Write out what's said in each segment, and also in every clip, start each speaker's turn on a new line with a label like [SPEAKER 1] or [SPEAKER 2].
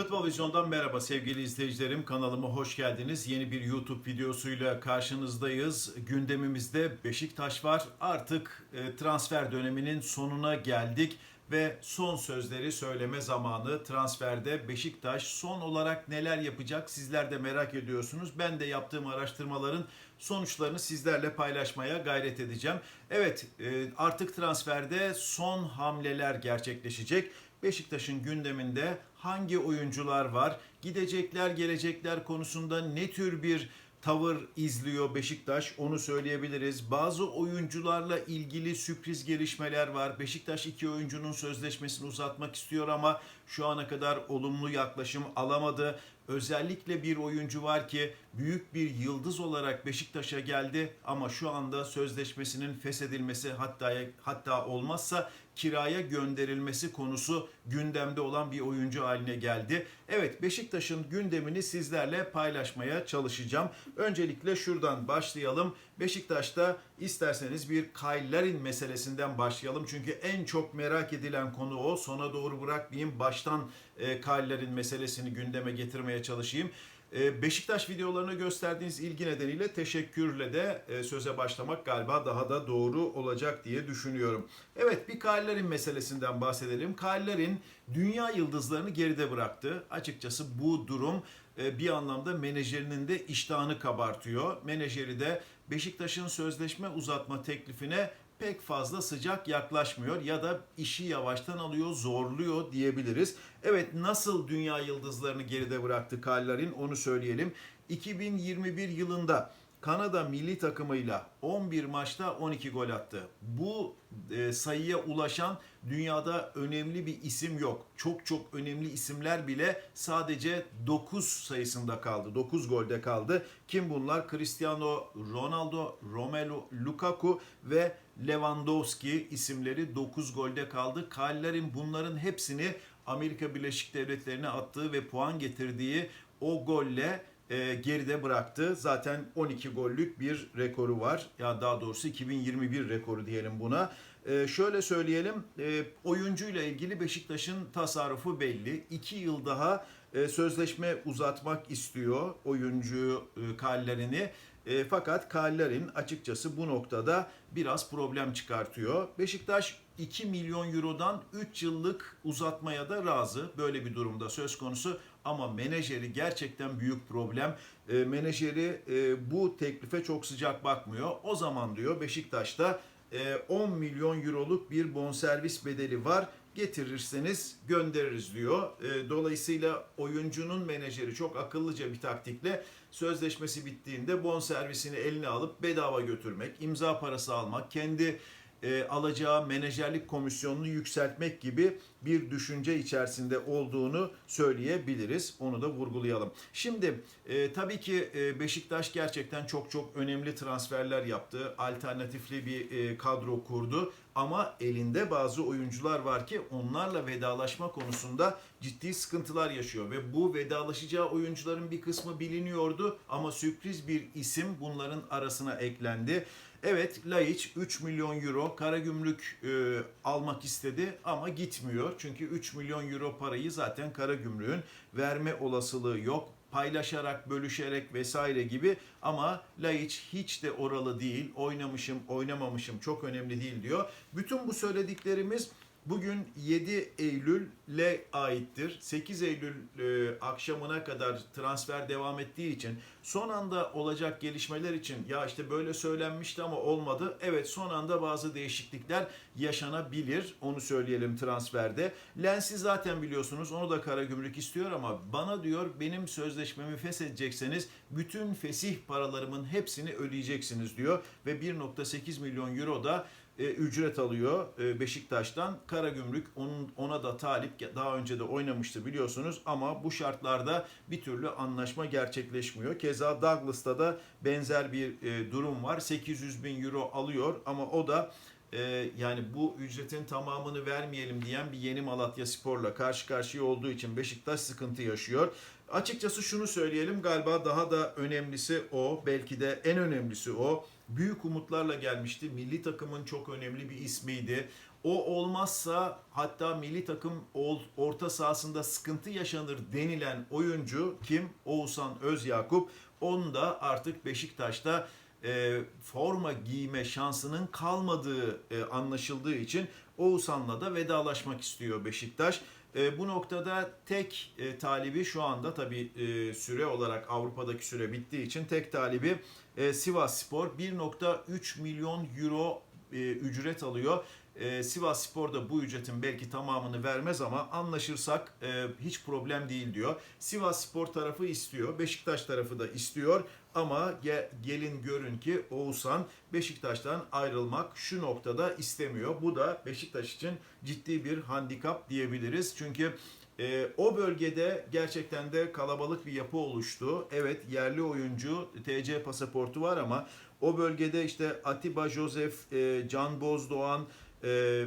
[SPEAKER 1] Futbol Vizyon'dan merhaba sevgili izleyicilerim. Kanalıma hoş geldiniz. Yeni bir YouTube videosuyla karşınızdayız. Gündemimizde Beşiktaş var. Artık e, transfer döneminin sonuna geldik ve son sözleri söyleme zamanı. Transferde Beşiktaş son olarak neler yapacak sizler de merak ediyorsunuz. Ben de yaptığım araştırmaların sonuçlarını sizlerle paylaşmaya gayret edeceğim. Evet e, artık transferde son hamleler gerçekleşecek. Beşiktaş'ın gündeminde hangi oyuncular var? Gidecekler, gelecekler konusunda ne tür bir tavır izliyor Beşiktaş onu söyleyebiliriz. Bazı oyuncularla ilgili sürpriz gelişmeler var. Beşiktaş iki oyuncunun sözleşmesini uzatmak istiyor ama şu ana kadar olumlu yaklaşım alamadı. Özellikle bir oyuncu var ki büyük bir yıldız olarak Beşiktaş'a geldi ama şu anda sözleşmesinin feshedilmesi hatta hatta olmazsa kiraya gönderilmesi konusu gündemde olan bir oyuncu haline geldi. Evet Beşiktaş'ın gündemini sizlerle paylaşmaya çalışacağım. Öncelikle şuradan başlayalım. Beşiktaş'ta isterseniz bir Kyle Larin meselesinden başlayalım. Çünkü en çok merak edilen konu o. Sona doğru bırakmayayım. Baştan e, Kyle Larin meselesini gündeme getirmeye çalışayım. E, Beşiktaş videolarına gösterdiğiniz ilgi nedeniyle teşekkürle de e, söze başlamak galiba daha da doğru olacak diye düşünüyorum. Evet bir Kyle meselesinden bahsedelim. Kyle dünya yıldızlarını geride bıraktı. Açıkçası bu durum e, bir anlamda menajerinin de iştahını kabartıyor. Menajeri de Beşiktaş'ın sözleşme uzatma teklifine pek fazla sıcak yaklaşmıyor ya da işi yavaştan alıyor, zorluyor diyebiliriz. Evet nasıl dünya yıldızlarını geride bıraktı Kallarin onu söyleyelim. 2021 yılında Kanada milli takımıyla 11 maçta 12 gol attı. Bu e, sayıya ulaşan dünyada önemli bir isim yok. Çok çok önemli isimler bile sadece 9 sayısında kaldı. 9 golde kaldı. Kim bunlar? Cristiano Ronaldo, Romelu Lukaku ve Lewandowski isimleri 9 golde kaldı. Kallerin bunların hepsini Amerika Birleşik Devletleri'ne attığı ve puan getirdiği o golle e, geride bıraktı. Zaten 12 gollük bir rekoru var. Ya daha doğrusu 2021 rekoru diyelim buna. E, şöyle söyleyelim, e, oyuncuyla ilgili Beşiktaş'ın tasarrufu belli. 2 yıl daha e, sözleşme uzatmak istiyor oyuncu e, Kallerini. E, fakat Kallerin açıkçası bu noktada biraz problem çıkartıyor. Beşiktaş 2 milyon eurodan 3 yıllık uzatmaya da razı. Böyle bir durumda söz konusu ama menajeri gerçekten büyük problem. E, menajeri e, bu teklife çok sıcak bakmıyor. O zaman diyor Beşiktaş'ta e, 10 milyon euroluk bir bonservis bedeli var. Getirirseniz göndeririz diyor. E, dolayısıyla oyuncunun menajeri çok akıllıca bir taktikle sözleşmesi bittiğinde bonservisini eline alıp bedava götürmek, imza parası almak, kendi e, alacağı menajerlik komisyonunu yükseltmek gibi bir düşünce içerisinde olduğunu söyleyebiliriz. Onu da vurgulayalım. Şimdi e, tabii ki e, Beşiktaş gerçekten çok çok önemli transferler yaptı. Alternatifli bir e, kadro kurdu. Ama elinde bazı oyuncular var ki onlarla vedalaşma konusunda ciddi sıkıntılar yaşıyor. Ve bu vedalaşacağı oyuncuların bir kısmı biliniyordu. Ama sürpriz bir isim bunların arasına eklendi. Evet Laiç 3 milyon euro Karagümrük e, almak istedi ama gitmiyor. Çünkü 3 milyon euro parayı zaten Karagümrük'ün verme olasılığı yok. Paylaşarak, bölüşerek vesaire gibi ama Laiç hiç de oralı değil. Oynamışım, oynamamışım çok önemli değil diyor. Bütün bu söylediklerimiz Bugün 7 Eylül'le aittir. 8 Eylül e, akşamına kadar transfer devam ettiği için son anda olacak gelişmeler için ya işte böyle söylenmişti ama olmadı. Evet son anda bazı değişiklikler yaşanabilir. Onu söyleyelim transferde. Lens'i zaten biliyorsunuz onu da Karagümrük istiyor ama bana diyor benim sözleşmemi feshedecekseniz bütün fesih paralarımın hepsini ödeyeceksiniz diyor ve 1.8 milyon euro da e, ücret alıyor e, Beşiktaş'tan. Karagümrük onun ona da talip daha önce de oynamıştı biliyorsunuz ama bu şartlarda bir türlü anlaşma gerçekleşmiyor. Keza Douglas'ta da benzer bir e, durum var. 800 bin euro alıyor ama o da e, yani bu ücretin tamamını vermeyelim diyen bir yeni Malatya Spor'la karşı karşıya olduğu için Beşiktaş sıkıntı yaşıyor. Açıkçası şunu söyleyelim galiba daha da önemlisi o belki de en önemlisi o büyük umutlarla gelmişti. Milli takımın çok önemli bir ismiydi. O olmazsa hatta milli takım orta sahasında sıkıntı yaşanır denilen oyuncu kim? Oğuzhan Özyakup. Onun da artık Beşiktaş'ta e, forma giyme şansının kalmadığı e, anlaşıldığı için Oğuzhan'la da vedalaşmak istiyor Beşiktaş. E, bu noktada tek e, talibi şu anda tabii e, süre olarak Avrupa'daki süre bittiği için tek talibi e, Sivas Spor 1.3 milyon euro e, ücret alıyor. E, Sivas Spor da bu ücretin belki tamamını vermez ama anlaşırsak e, hiç problem değil diyor. Sivas Spor tarafı istiyor, Beşiktaş tarafı da istiyor ama ge- gelin görün ki Oğuzhan Beşiktaş'tan ayrılmak şu noktada istemiyor. Bu da Beşiktaş için ciddi bir handikap diyebiliriz. Çünkü e, o bölgede gerçekten de kalabalık bir yapı oluştu. Evet yerli oyuncu TC pasaportu var ama o bölgede işte Atiba Joseph, e, Can Bozdoğan, e, e,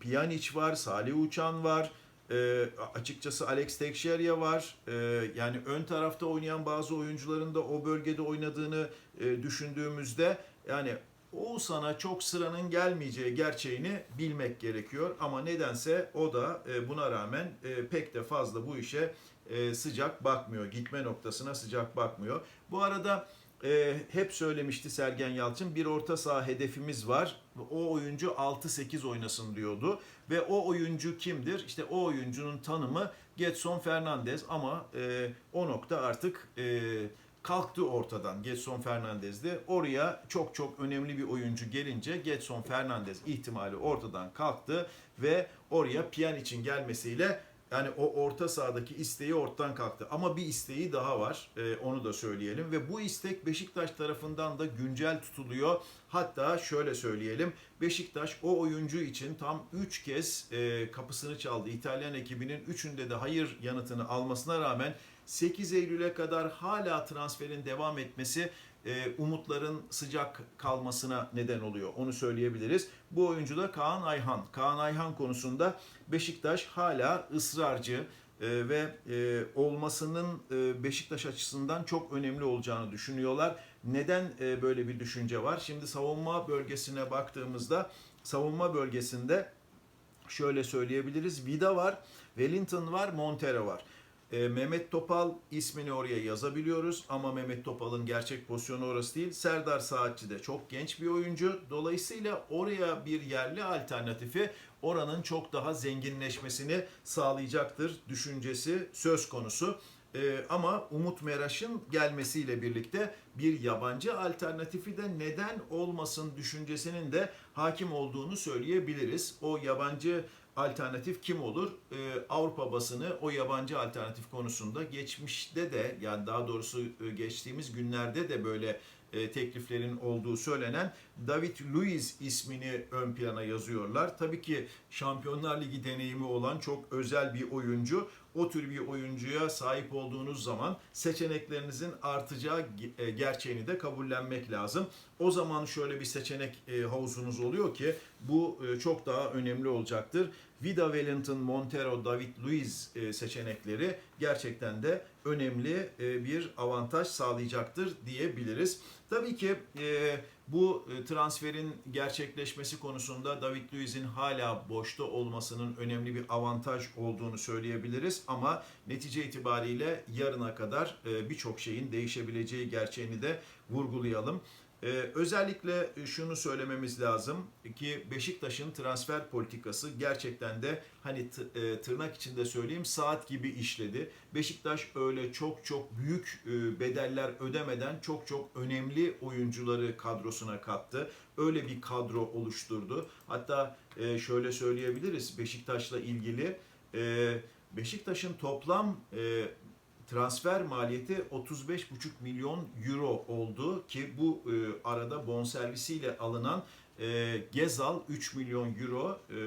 [SPEAKER 1] Pjanic var, Salih Uçan var. E, açıkçası Alex Tekşerya var. E, yani ön tarafta oynayan bazı oyuncuların da o bölgede oynadığını e, düşündüğümüzde yani Oğuzhan'a çok sıranın gelmeyeceği gerçeğini bilmek gerekiyor. Ama nedense o da e, buna rağmen e, pek de fazla bu işe e, sıcak bakmıyor. Gitme noktasına sıcak bakmıyor. Bu arada e, hep söylemişti Sergen Yalçın bir orta saha hedefimiz var. O oyuncu 6-8 oynasın diyordu. Ve o oyuncu kimdir? İşte o oyuncunun tanımı Getson Fernandez ama e, o nokta artık e, kalktı ortadan Getson Fernandez'de. Oraya çok çok önemli bir oyuncu gelince Getson Fernandez ihtimali ortadan kalktı ve oraya Pjanic'in gelmesiyle yani o orta sahadaki isteği ortadan kalktı. Ama bir isteği daha var. Ee, onu da söyleyelim. Ve bu istek Beşiktaş tarafından da güncel tutuluyor. Hatta şöyle söyleyelim. Beşiktaş o oyuncu için tam 3 kez e, kapısını çaldı. İtalyan ekibinin 3'ünde de hayır yanıtını almasına rağmen 8 Eylül'e kadar hala transferin devam etmesi e, umutların sıcak kalmasına neden oluyor. Onu söyleyebiliriz. Bu oyuncu da Kaan Ayhan. Kaan Ayhan konusunda Beşiktaş hala ısrarcı e, ve e, olmasının e, Beşiktaş açısından çok önemli olacağını düşünüyorlar. Neden e, böyle bir düşünce var? Şimdi savunma bölgesine baktığımızda savunma bölgesinde şöyle söyleyebiliriz. Vida var, Wellington var, Montero var. E, Mehmet Topal ismini oraya yazabiliyoruz ama Mehmet Topal'ın gerçek pozisyonu orası değil. Serdar Saatçi de çok genç bir oyuncu. Dolayısıyla oraya bir yerli alternatifi oranın çok daha zenginleşmesini sağlayacaktır düşüncesi söz konusu. Ee, ama Umut Meraş'ın gelmesiyle birlikte bir yabancı alternatifi de neden olmasın düşüncesinin de hakim olduğunu söyleyebiliriz. O yabancı alternatif kim olur? Ee, Avrupa basını o yabancı alternatif konusunda geçmişte de yani daha doğrusu e, geçtiğimiz günlerde de böyle e, tekliflerin olduğu söylenen David Luiz ismini ön plana yazıyorlar. Tabii ki Şampiyonlar Ligi deneyimi olan çok özel bir oyuncu. O tür bir oyuncuya sahip olduğunuz zaman seçeneklerinizin artacağı e, gerçeğini de kabullenmek lazım. O zaman şöyle bir seçenek e, havuzunuz oluyor ki bu e, çok daha önemli olacaktır. Vida Wellington, Montero, David Luiz seçenekleri gerçekten de önemli e, bir avantaj sağlayacaktır diyebiliriz. Tabii ki e, bu e, transferin gerçekleşmesi konusunda David Luiz'in hala boşta olmasının önemli bir avantaj olduğunu söyleyebiliriz ama netice itibariyle yarına kadar birçok şeyin değişebileceği gerçeğini de vurgulayalım. Ee, özellikle şunu söylememiz lazım ki Beşiktaş'ın transfer politikası gerçekten de hani e, tırnak içinde söyleyeyim saat gibi işledi. Beşiktaş öyle çok çok büyük e, bedeller ödemeden çok çok önemli oyuncuları kadrosuna kattı. Öyle bir kadro oluşturdu. Hatta e, şöyle söyleyebiliriz Beşiktaş'la ilgili e, Beşiktaş'ın toplam e, transfer maliyeti 35,5 milyon euro oldu ki bu e, arada bonservisiyle alınan e, Gezal 3 milyon euro e,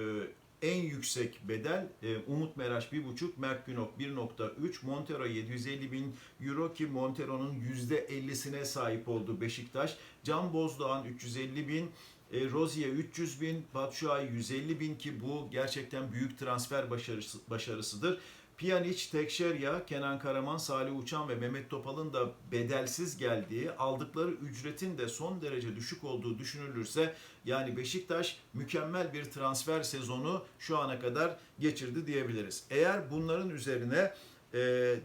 [SPEAKER 1] en yüksek bedel e, Umut Meraş 1,5, Mert Günok 1.3, Montero 750 bin euro ki Montero'nun %50'sine sahip oldu Beşiktaş. Can Bozdoğan 350 bin, e, Rozier 300 bin, Batshuayi 150 bin ki bu gerçekten büyük transfer başarısı, başarısıdır. Pjanic, Tekşerya, Kenan Karaman, Salih Uçan ve Mehmet Topal'ın da bedelsiz geldiği, aldıkları ücretin de son derece düşük olduğu düşünülürse yani Beşiktaş mükemmel bir transfer sezonu şu ana kadar geçirdi diyebiliriz. Eğer bunların üzerine e,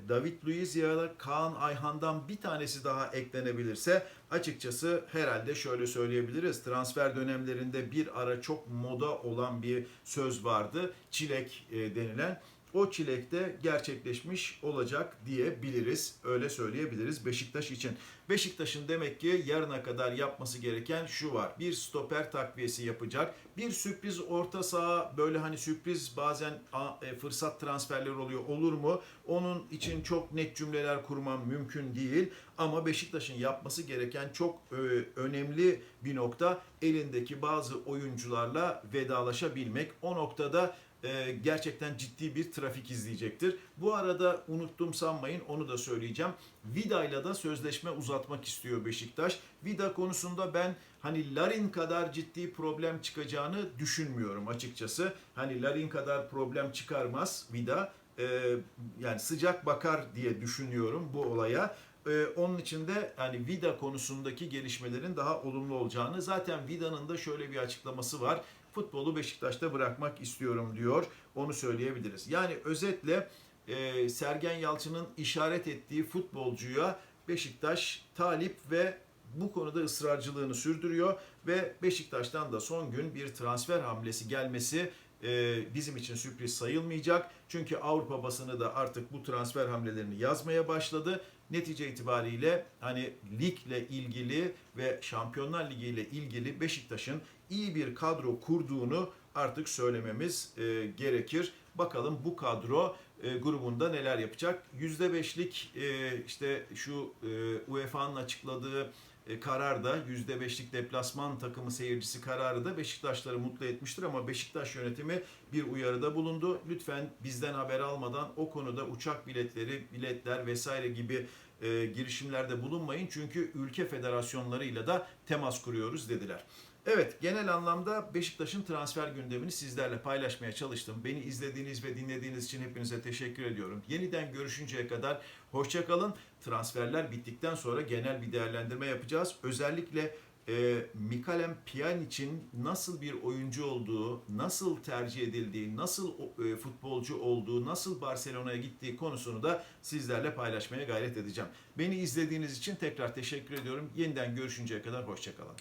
[SPEAKER 1] David Luiz ya da Kaan Ayhan'dan bir tanesi daha eklenebilirse açıkçası herhalde şöyle söyleyebiliriz. Transfer dönemlerinde bir ara çok moda olan bir söz vardı. Çilek e, denilen. O çilekte gerçekleşmiş olacak diyebiliriz. Öyle söyleyebiliriz Beşiktaş için. Beşiktaş'ın demek ki yarına kadar yapması gereken şu var. Bir stoper takviyesi yapacak. Bir sürpriz orta saha böyle hani sürpriz bazen e, fırsat transferleri oluyor. Olur mu? Onun için çok net cümleler kurmam mümkün değil. Ama Beşiktaş'ın yapması gereken çok e, önemli bir nokta elindeki bazı oyuncularla vedalaşabilmek. O noktada e, gerçekten ciddi bir trafik izleyecektir. Bu arada unuttum sanmayın onu da söyleyeceğim. Vida'yla da sözleşme uzatmak istiyor Beşiktaş. Vida konusunda ben hani Larin kadar ciddi problem çıkacağını düşünmüyorum açıkçası. Hani Larin kadar problem çıkarmaz Vida. E, yani sıcak bakar diye düşünüyorum bu olaya. Ee, onun için de hani Vida konusundaki gelişmelerin daha olumlu olacağını zaten Vida'nın da şöyle bir açıklaması var. Futbolu Beşiktaş'ta bırakmak istiyorum diyor. Onu söyleyebiliriz. Yani özetle e, Sergen Yalçın'ın işaret ettiği futbolcuya Beşiktaş talip ve bu konuda ısrarcılığını sürdürüyor ve Beşiktaş'tan da son gün bir transfer hamlesi gelmesi e, bizim için sürpriz sayılmayacak. Çünkü Avrupa basını da artık bu transfer hamlelerini yazmaya başladı. Netice itibariyle hani ligle ilgili ve Şampiyonlar Ligi ile ilgili Beşiktaş'ın iyi bir kadro kurduğunu artık söylememiz e, gerekir. Bakalım bu kadro e, grubunda neler yapacak? %5'lik e, işte şu e, UEFA'nın açıkladığı karar da %5'lik deplasman takımı seyircisi kararı da Beşiktaşları mutlu etmiştir ama Beşiktaş yönetimi bir uyarıda bulundu. Lütfen bizden haber almadan o konuda uçak biletleri, biletler vesaire gibi girişimlerde bulunmayın. Çünkü ülke federasyonlarıyla da temas kuruyoruz dediler. Evet genel anlamda Beşiktaş'ın transfer gündemini sizlerle paylaşmaya çalıştım. Beni izlediğiniz ve dinlediğiniz için hepinize teşekkür ediyorum. Yeniden görüşünceye kadar hoşçakalın. Transferler bittikten sonra genel bir değerlendirme yapacağız. Özellikle e, Mikalem Pjanic'in nasıl bir oyuncu olduğu, nasıl tercih edildiği, nasıl e, futbolcu olduğu, nasıl Barcelona'ya gittiği konusunu da sizlerle paylaşmaya gayret edeceğim. Beni izlediğiniz için tekrar teşekkür ediyorum. Yeniden görüşünceye kadar hoşçakalın.